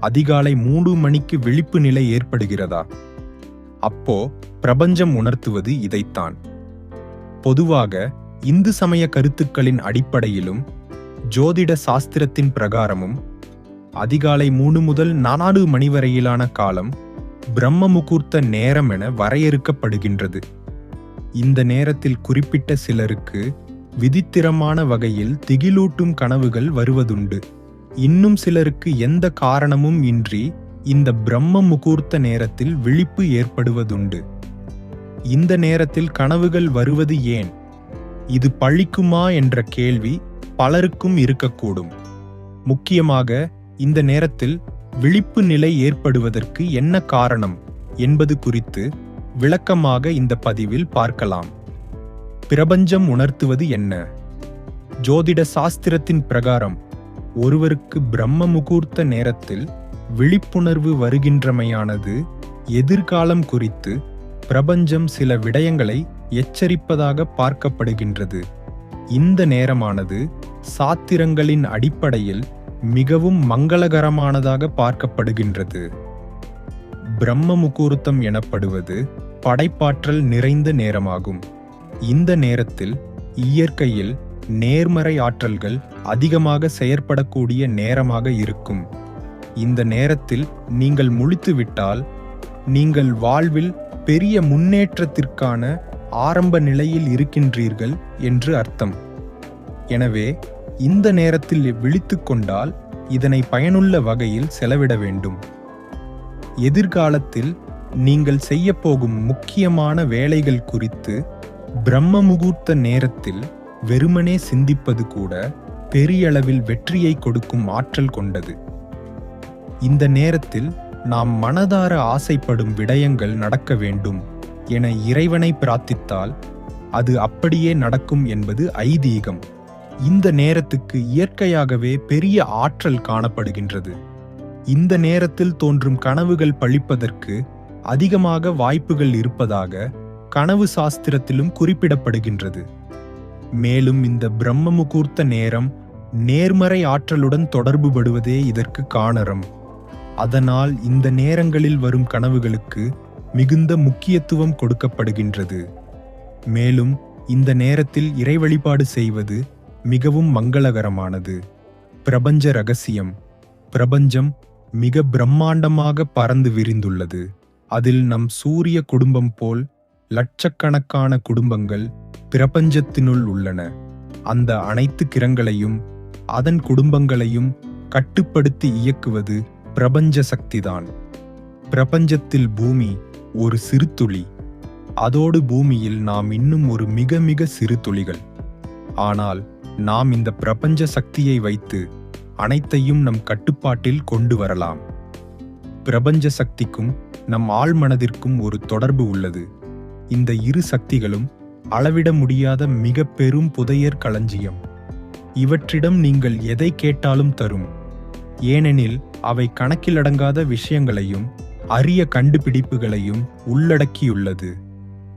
அதிகாலை மூன்று மணிக்கு விழிப்பு நிலை ஏற்படுகிறதா? அப்போ பிரபஞ்சம் உணர்த்துவது இதைத்தான். பொதுவாக இந்து சமய கருத்துக்களின் அடிப்படையிலும் ஜோதிட சாஸ்திரத்தின் பிரகாரமும் அதிகாலை மூணு முதல் நாலு மணி வரையிலான காலம் பிரம்ம முகூர்த்த நேரம் என வரையறுக்கப்படுகின்றது. இந்த நேரத்தில் குறிப்பிட்ட சிலருக்கு விதித்திரமான வகையில் திகிலூட்டும் கனவுகள் வருவதுண்டு. இன்னும் சிலருக்கு எந்த காரணமும் இன்றி இந்த பிரம்ம முகூர்த்த நேரத்தில் விழிப்பு ஏற்படுவதுண்டு. இந்த நேரத்தில் கனவுகள் வருவது ஏன்? இது பழிக்குமா என்ற கேள்வி பலருக்கும் இருக்கக்கூடும். முக்கியமாக இந்த நேரத்தில் விழிப்பு நிலை ஏற்படுவதற்கு என்ன காரணம் என்பது குறித்து விளக்கமாக இந்த பதிவில் பார்க்கலாம். பிரபஞ்சம் உணர்த்துவது என்ன? ஜோதிட சாஸ்திரத்தின் பிரகாரம் ஒருவருக்கு பிரம்ம முகூர்த்த நேரத்தில் விழிப்புணர்வு வருகின்றமையானது எதிர்காலம் குறித்து பிரபஞ்சம் சில விடயங்களை எச்சரிப்பதாக பார்க்கப்படுகின்றது. இந்த நேரமானது சாத்திரங்களின் அடிப்படையில் மிகவும் மங்களகரமானதாக பார்க்கப்படுகின்றது. பிரம்ம முகூர்த்தம் எனப்படுவது படைப்பாற்றல் நிறைந்த நேரமாகும். இந்த நேரத்தில் இயற்கையில் நேர்மறை ஆற்றல்கள் அதிகமாக செயற்படக்கூடிய நேரமாக இருக்கும். இந்த நேரத்தில் நீங்கள் முழித்துவிட்டால் நீங்கள் வாழ்வில் பெரிய முன்னேற்றத்திற்கான ஆரம்ப நிலையில் இருக்கின்றீர்கள் என்று அர்த்தம். எனவே இந்த நேரத்தில் விழித்து கொண்டால் இதனை பயனுள்ள வகையில் செலவிட வேண்டும். எதிர்காலத்தில் நீங்கள் செய்யப்போகும் முக்கியமான வேலைகள் குறித்து பிரம்ம முகூர்த்த நேரத்தில் வெறுமனே சிந்திப்பது கூட பெரியளவில் வெற்றியை கொடுக்கும் ஆற்றல் கொண்டது. இந்த நேரத்தில் நாம் மனதார ஆசைப்படும் விடயங்கள் நடக்க வேண்டும் என இறைவனை பிரார்த்தித்தால் அது அப்படியே நடக்கும் என்பது ஐதீகம். இந்த நேரத்துக்கு இயற்கையாகவே பெரிய ஆற்றல் காணப்படுகின்றது. இந்த நேரத்தில் தோன்றும் கனவுகள் பழிப்பதற்கு அதிகமாக வாய்ப்புகள் இருப்பதாக கனவு சாஸ்திரத்திலும் குறிப்பிடப்படுகின்றது. மேலும் இந்த பிரம்ம முகூர்த்த நேரம் நேர்மறை ஆற்றலுடன் தொடர்புபடுவதே இதற்கு காரணம் அதனால் இந்த நேரங்களில் வரும் கனவுகளுக்கு மிகுந்த முக்கியத்துவம் கொடுக்கப்படுகின்றது. மேலும் இந்த நேரத்தில் இறை வழிபாடு செய்வது மிகவும் மங்களகரமானது. பிரபஞ்ச ரகசியம். பிரபஞ்சம் மிக பிரம்மாண்டமாக பறந்து விரிந்துள்ளது. அதில் நம் சூரிய குடும்பம் போல் லட்சக்கணக்கான குடும்பங்கள் பிரபஞ்சத்தினுள் உள்ளன. அந்த அனைத்து கிரங்களையும் அதன் குடும்பங்களையும் கட்டுப்படுத்தி இயக்குவது பிரபஞ்ச சக்திதான். பிரபஞ்சத்தில் பூமி ஒரு சிறு துளி அதோடு பூமியில் நாம் இன்னும் ஒரு மிக மிக சிறு துளிகள். ஆனால் நாம் இந்த பிரபஞ்ச சக்தியை வைத்து அனைத்தையும் நம் கட்டுப்பாட்டில் கொண்டு வரலாம். பிரபஞ்ச சக்திக்கும் நம் ஆழ்மனதிற்கும் ஒரு தொடர்பு உள்ளது. இந்த இரு சக்திகளும் அளவிட முடியாத மிக பெரும் புதையர் களஞ்சியம். இவற்றிடம் நீங்கள் எதை கேட்டாலும் தரும். ஏனெனில் அவை கணக்கிலடங்காத விஷயங்களையும் அரிய கண்டுபிடிப்புகளையும் உள்ளடக்கியுள்ளது.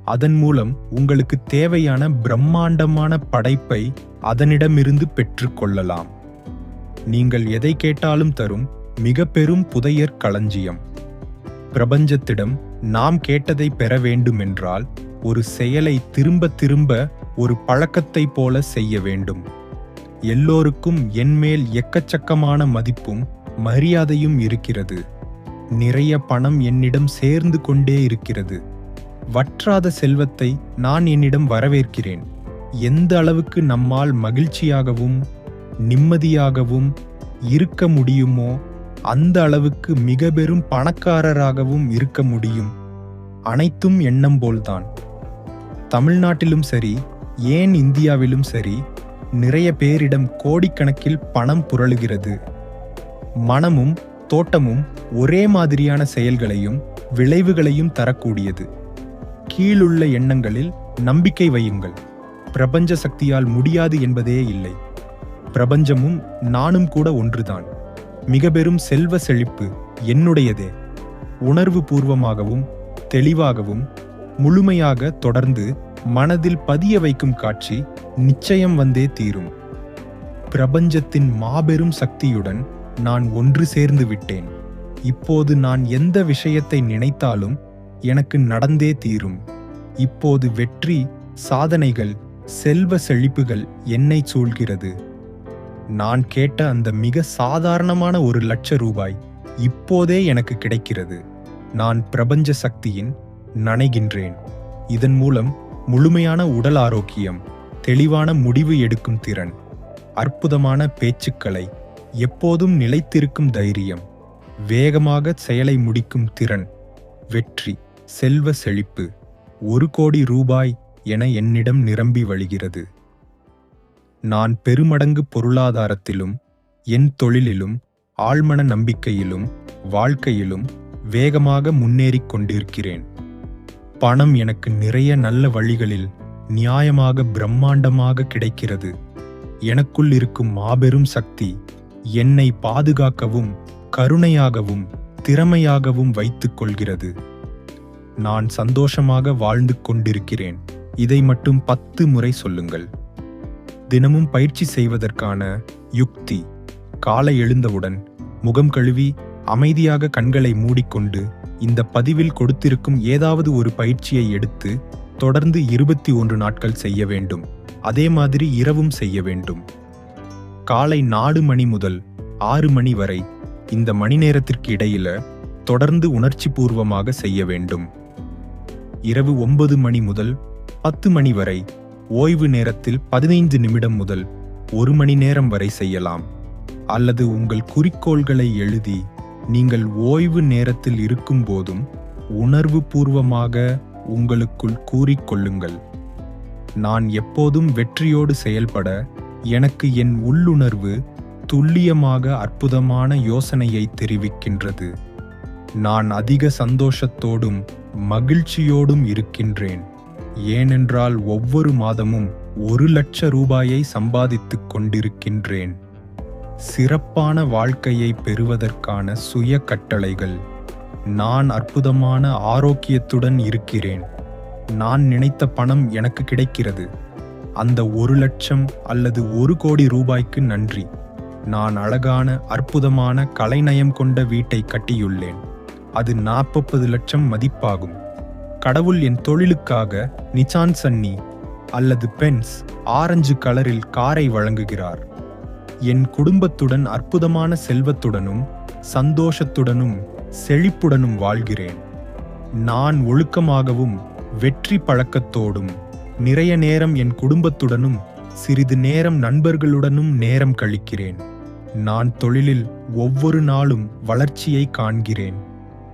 அதன் மூலம் உங்களுக்கு தேவையான பிரம்மாண்டமான படைப்பை அதனிடமிருந்து பெற்றுக்கொள்ளலாம் நீங்கள் எதை கேட்டாலும் தரும் மிக பெரும் புதையர் களஞ்சியம். பிரபஞ்சத்திடம் நாம் கேட்டதை பெற வேண்டுமென்றால் ஒரு செயலை திரும்ப திரும்ப ஒரு பழக்கத்தைப் போல செய்ய வேண்டும். எல்லோருக்கும் என்மேல் எக்கச்சக்கமான மதிப்பும் மரியாதையும் இருக்கிறது. நிறைய பணம் என்னிடம் சேர்ந்து கொண்டே இருக்கிறது. வற்றாத செல்வத்தை நான் என்னிடம் வரவேற்கிறேன். எந்த அளவுக்கு நம்மால் மகிழ்ச்சியாகவும் நிம்மதியாகவும் இருக்க முடியுமோ அந்த அளவுக்கு மிக பெரும் பணக்காரராகவும் இருக்க முடியும். அனைத்தும் எண்ணம் போல்தான். தமிழ்நாட்டிலும் சரி ஏன் இந்தியாவிலும் சரி நிறைய பேரிடம் கோடிக்கணக்கில் பணம் புரளுகிறது. மனமும் தோட்டமும் ஒரே மாதிரியான செயல்களையும் விளைவுகளையும் தரக்கூடியது. கீழுள்ள எண்ணங்களில் நம்பிக்கை வையுங்கள். பிரபஞ்ச சக்தியால் முடியாது என்பதே இல்லை. பிரபஞ்சமும் நானும் கூட ஒன்றுதான். மிக பெரும் செல்வ செழிப்பு என்னுடையதே. உணர்வு பூர்வமாகவும் தெளிவாகவும் முழுமையாக தொடர்ந்து மனதில் பதிய வைக்கும் காட்சி நிச்சயம் வந்தே தீரும். பிரபஞ்சத்தின் மாபெரும் சக்தியுடன் நான் ஒன்று சேர்ந்து விட்டேன். இப்போது நான் எந்த விஷயத்தை நினைத்தாலும் எனக்கு நடந்தே தீரும். இப்போது வெற்றி சாதனைகள் செல்வ செழிப்புகள் என்னை சூழ்கிறது. நான் கேட்ட அந்த மிக சாதாரணமான ஒரு லட்ச ரூபாய் இப்போதே எனக்கு கிடைக்கிறது. நான் பிரபஞ்ச சக்தியின் நனைகின்றேன். இதன் மூலம் முழுமையான உடல் ஆரோக்கியம் தெளிவான முடிவு எடுக்கும் திறன் அற்புதமான பேச்சுக்களை எப்போதும் நிலைத்திருக்கும் தைரியம் வேகமாக செயலை முடிக்கும் திறன் வெற்றி செல்வ செழிப்பு ஒரு கோடி ரூபாய் என என்னிடம் நிரம்பி வழிகிறது. நான் பெருமடங்கு பொருளாதாரத்திலும் என் தொழிலிலும் ஆழ்மன நம்பிக்கையிலும் வாழ்க்கையிலும் வேகமாக முன்னேறிக் கொண்டிருக்கிறேன். பணம் எனக்கு நிறைய நல்ல வழிகளில் நியாயமாக பிரம்மாண்டமாக கிடைக்கிறது. எனக்குள் இருக்கும் மாபெரும் சக்தி என்னை பாதுகாக்கவும் கருணையாகவும் திறமையாகவும் வைத்துக் கொள்கிறது. நான் சந்தோஷமாக வாழ்ந்து கொண்டிருக்கிறேன். இதை மட்டும் பத்து முறை சொல்லுங்கள். தினமும் பயிற்சி செய்வதற்கான யுக்தி. காலை எழுந்தவுடன் முகம் கழுவி அமைதியாக கண்களை மூடிக்கொண்டு இந்த பதிவில் கொடுத்திருக்கும் ஏதாவது ஒரு பயிற்சியை எடுத்து தொடர்ந்து இருபத்தி ஒன்று நாட்கள் செய்ய வேண்டும். அதே மாதிரி இரவும் செய்ய வேண்டும். காலை நாலு மணி முதல் ஆறு மணி வரை இந்த மணி நேரத்திற்கு இடையில தொடர்ந்து உணர்ச்சி பூர்வமாக செய்ய வேண்டும். இரவு ஒன்பது மணி முதல் பத்து மணி வரை ஓய்வு நேரத்தில் பதினைந்து நிமிடம் முதல் ஒரு மணி நேரம் வரை செய்யலாம். அல்லது உங்கள் குறிக்கோள்களை எழுதி நீங்கள் ஓய்வு நேரத்தில் இருக்கும்போதும் உணர்வு பூர்வமாக உங்களுக்குள் கூறிக்கொள்ளுங்கள். நான் எப்போதும் வெற்றியோடு செயல்பட எனக்கு என் உள்ளுணர்வு துல்லியமாக அற்புதமான யோசனையை தெரிவிக்கின்றது. நான் அதிக சந்தோஷத்தோடும் மகிழ்ச்சியோடும் இருக்கின்றேன். ஏனென்றால் ஒவ்வொரு மாதமும் ஒரு லட்ச ரூபாயை சம்பாதித்துக் கொண்டிருக்கின்றேன். சிறப்பான வாழ்க்கையை பெறுவதற்கான சுய கட்டளைகள் நான் அற்புதமான ஆரோக்கியத்துடன் இருக்கிறேன். நான் நினைத்த பணம் எனக்கு கிடைக்கிறது. அந்த ஒரு லட்சம் அல்லது ஒரு கோடி ரூபாய்க்கு நன்றி. நான் அழகான அற்புதமான கலைநயம் கொண்ட வீட்டை கட்டியுள்ளேன். அது நாற்பது லட்சம் மதிப்பாகும். கடவுள் என் தொழிலுக்காக நிச்சான் சன்னி அல்லது பென்ஸ் ஆரஞ்சு கலரில் காரை வழங்குகிறார். என் குடும்பத்துடன் அற்புதமான செல்வத்துடனும் சந்தோஷத்துடனும் செழிப்புடனும் வாழ்கிறேன். நான் ஒழுக்கமாகவும் வெற்றி பழக்கத்தோடும் நிறைய நேரம் என் குடும்பத்துடனும் சிறிது நேரம் நண்பர்களுடனும் நேரம் கழிக்கிறேன். நான் தொழிலில் ஒவ்வொரு நாளும் வளர்ச்சியை காண்கிறேன்.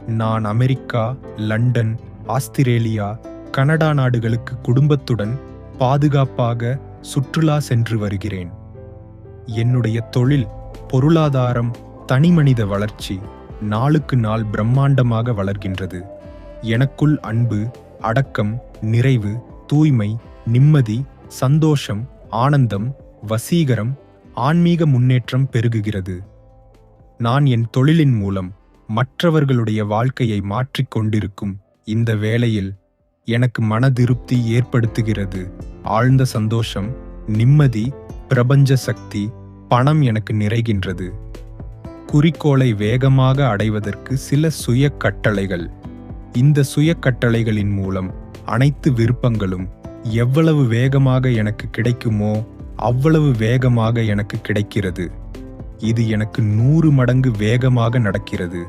நான் அமெரிக்கா லண்டன் ஆஸ்திரேலியா கனடா நாடுகளுக்கு குடும்பத்துடன் பாதுகாப்பாக சுற்றுலா சென்று வருகிறேன். என்னுடைய தொழில் பொருளாதாரம் தனிமனித வளர்ச்சி நாளுக்கு நாள் பிரம்மாண்டமாக வளர்கின்றது. எனக்குள் அன்பு அடக்கம் நிறைவு தூய்மை நிம்மதி சந்தோஷம் ஆனந்தம் வசீகரம் ஆன்மீக முன்னேற்றம் பெருகுகிறது. நான் என் தொழிலின் மூலம் மற்றவர்களுடைய வாழ்க்கையை மாற்றிக் கொண்டிருக்கும் இந்த வேளையில் எனக்கு மனதிருப்தி ஏற்படுத்துகிறது. ஆழ்ந்த சந்தோஷம் நிம்மதி பிரபஞ்ச சக்தி பணம் எனக்கு நிறைகின்றது. குறிக்கோளை வேகமாக அடைவதற்கு சில சுய கட்டளைகள் இந்த சுய கட்டளைகளின் மூலம் அனைத்து விருப்பங்களும் எவ்வளவு வேகமாக எனக்கு கிடைக்குமோ அவ்வளவு வேகமாக எனக்கு கிடைக்கிறது. இது எனக்கு நூறு மடங்கு வேகமாக நடக்கிறது.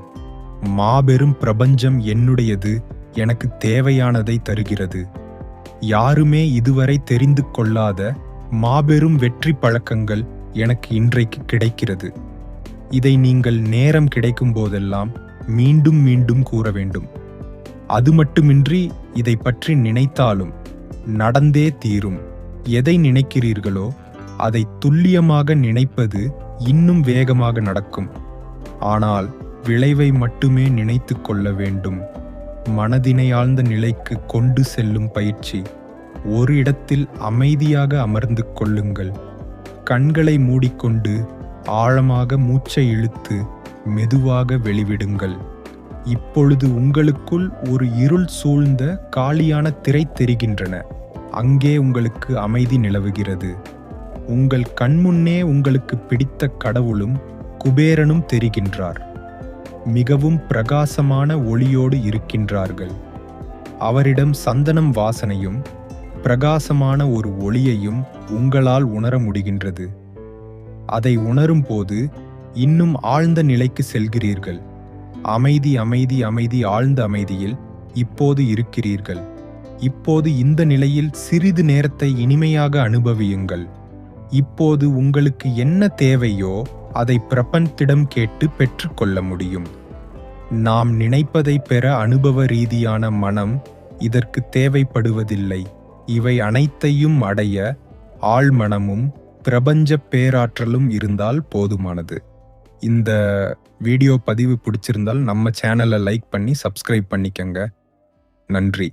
மாபெரும் பிரபஞ்சம் என்னுடையது எனக்கு தேவையானதை தருகிறது. யாருமே இதுவரை தெரிந்து கொள்ளாத மாபெரும் வெற்றி பழக்கங்கள் எனக்கு இன்றைக்கு கிடைக்கிறது. இதை நீங்கள் நேரம் கிடைக்கும் போதெல்லாம் மீண்டும் மீண்டும் கூற வேண்டும். அது மட்டுமின்றி இதை பற்றி நினைத்தாலும் நடந்தே தீரும். எதை நினைக்கிறீர்களோ அதை துல்லியமாக நினைப்பது இன்னும் வேகமாக நடக்கும். ஆனால் விளைவை மட்டுமே நினைத்து கொள்ள வேண்டும். மனதினை ஆழ்ந்த நிலைக்கு கொண்டு செல்லும் பயிற்சி. ஒரு இடத்தில் அமைதியாக அமர்ந்து கொள்ளுங்கள். கண்களை மூடிக்கொண்டு ஆழமாக மூச்சை இழுத்து மெதுவாக வெளிவிடுங்கள். இப்பொழுது உங்களுக்குள் ஒரு இருள் சூழ்ந்த காலியான திரை தெரிகின்றன. அங்கே உங்களுக்கு அமைதி நிலவுகிறது. உங்கள் கண்முன்னே உங்களுக்கு பிடித்த கடவுளும் குபேரனும் தெரிகின்றார். மிகவும் பிரகாசமான ஒளியோடு இருக்கின்றார்கள். அவரிடம் சந்தனம் வாசனையும் பிரகாசமான ஒரு ஒளியையும் உங்களால் உணர முடிகின்றது. அதை உணரும்போது இன்னும் ஆழ்ந்த நிலைக்கு செல்கிறீர்கள். அமைதி அமைதி அமைதி ஆழ்ந்த அமைதியில் இப்போது இருக்கிறீர்கள். இப்போது இந்த நிலையில் சிறிது நேரத்தை இனிமையாக அனுபவியுங்கள். இப்போது உங்களுக்கு என்ன தேவையோ அதை பிரபஞ்சத்திடம் கேட்டு பெற்றுக்கொள்ள முடியும். நாம் நினைப்பதை பெற அனுபவ ரீதியான மனம் இதற்கு தேவைப்படுவதில்லை. இவை அனைத்தையும் அடைய ஆழ்மனமும் பிரபஞ்ச பேராற்றலும் இருந்தால் போதுமானது. இந்த வீடியோ பதிவு பிடிச்சிருந்தால் நம்ம சேனலை லைக் பண்ணி சப்ஸ்கிரைப் பண்ணிக்கங்க. நன்றி.